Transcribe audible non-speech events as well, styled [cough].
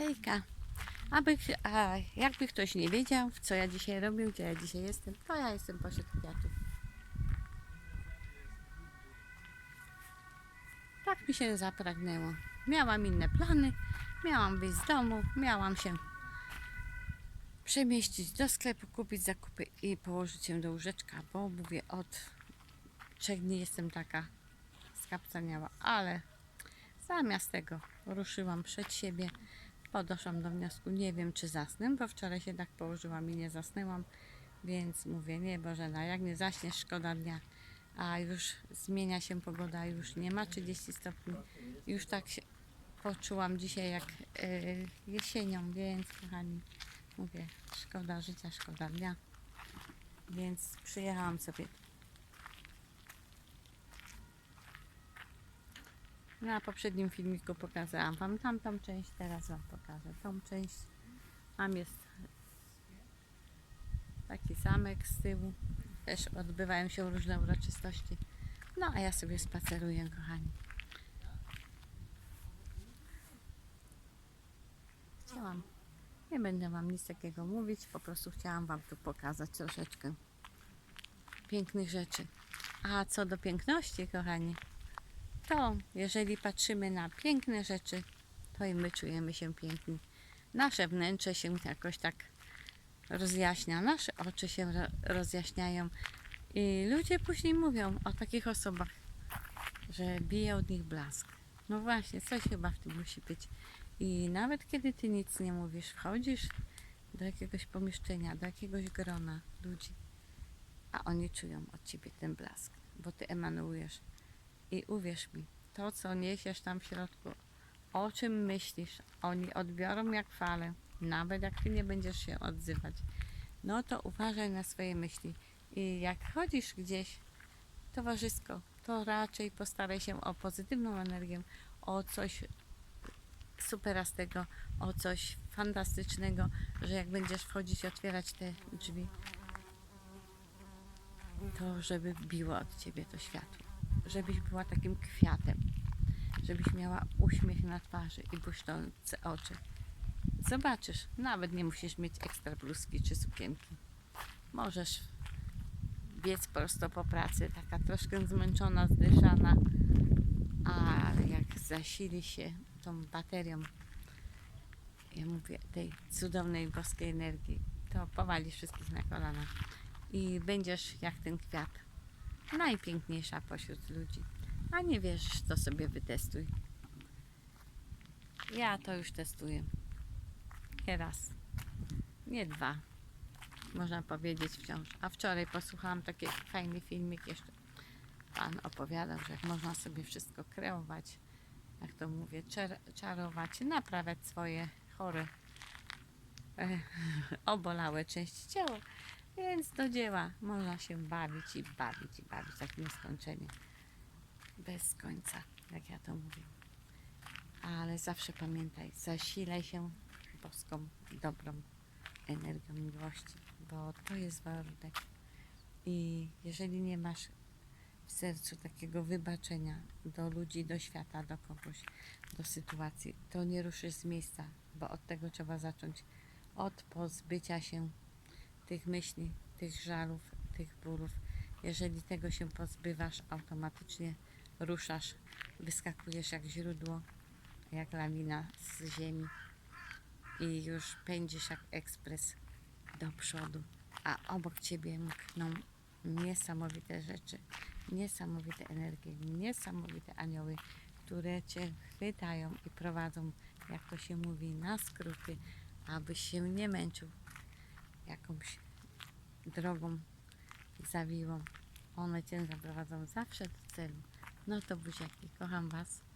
Hejka. Aby, a jakby ktoś nie wiedział, co ja dzisiaj robię, gdzie ja dzisiaj jestem, to ja jestem pośród kwiatów. Tak mi się zapragnęło. Miałam inne plany, miałam wyjść z domu, miałam się przemieścić do sklepu, kupić zakupy i położyć się do łóżeczka, bo mówię, od trzech dni jestem taka skapcaniała, ale zamiast tego ruszyłam przed siebie, podeszłam do wniosku, nie wiem czy zasnę, bo wczoraj się tak położyłam i nie zasnęłam, więc mówię, nie Bożena, jak nie zaśniesz, szkoda dnia, a już zmienia się pogoda, już nie ma 30 stopni, już tak się poczułam dzisiaj jak yy, jesienią, więc kochani, mówię, szkoda życia, szkoda dnia, więc przyjechałam sobie Na poprzednim filmiku pokazałam Wam tamtą część, teraz Wam pokażę tą część. Tam jest taki zamek z tyłu. Też odbywają się różne uroczystości. No a ja sobie spaceruję, kochani. Chciałam, nie będę Wam nic takiego mówić, po prostu chciałam Wam tu pokazać troszeczkę pięknych rzeczy. A co do piękności, kochani, to jeżeli patrzymy na piękne rzeczy, to i my czujemy się piękni. Nasze wnętrze się jakoś tak rozjaśnia, nasze oczy się ro- rozjaśniają i ludzie później mówią o takich osobach, że bije od nich blask. No właśnie, coś chyba w tym musi być. I nawet kiedy ty nic nie mówisz, wchodzisz do jakiegoś pomieszczenia, do jakiegoś grona ludzi, a oni czują od ciebie ten blask, bo ty emanujesz i uwierz mi, to co niesiesz tam w środku, o czym myślisz, oni odbiorą jak falę, nawet jak ty nie będziesz się odzywać. No to uważaj na swoje myśli. I jak chodzisz gdzieś towarzysko, to raczej postaraj się o pozytywną energię, o coś superastego, o coś fantastycznego, że jak będziesz wchodzić otwierać te drzwi, to żeby biło od ciebie to światło żebyś była takim kwiatem, żebyś miała uśmiech na twarzy i błyszczące oczy. Zobaczysz, nawet nie musisz mieć ekstra bluzki czy sukienki. Możesz biec prosto po pracy, taka troszkę zmęczona, zdyszana, ale jak zasili się tą baterią, ja mówię, tej cudownej boskiej energii, to powalisz wszystkich na kolana i będziesz jak ten kwiat najpiękniejsza pośród ludzi. A nie wierzysz, to sobie wytestuj. Ja to już testuję. Nie raz, nie dwa. Można powiedzieć wciąż. A wczoraj posłuchałam taki fajny filmik jeszcze. Pan opowiadał, że jak można sobie wszystko kreować, jak to mówię, czar czarować, naprawiać swoje chore, e, [laughs] obolałe części ciała. Więc do dzieła można się bawić i bawić i bawić, tak nieskończenie. Bez końca, jak ja to mówię. Ale zawsze pamiętaj, zasilaj się boską, dobrą energią miłości, bo to jest warunek. I jeżeli nie masz w sercu takiego wybaczenia do ludzi, do świata, do kogoś, do sytuacji, to nie ruszysz z miejsca, bo od tego trzeba zacząć. Od pozbycia się tych myśli, tych żalów, tych bólów. Jeżeli tego się pozbywasz, automatycznie ruszasz, wyskakujesz jak źródło, jak lawina z ziemi i już pędzisz jak ekspres do przodu, a obok ciebie mkną niesamowite rzeczy, niesamowite energie, niesamowite anioły, które cię chwytają i prowadzą, jak to się mówi, na skróty, abyś się nie męczył jakąś drogą zawiłą. One cię zaprowadzą zawsze do celu. No to buziaki, kocham was.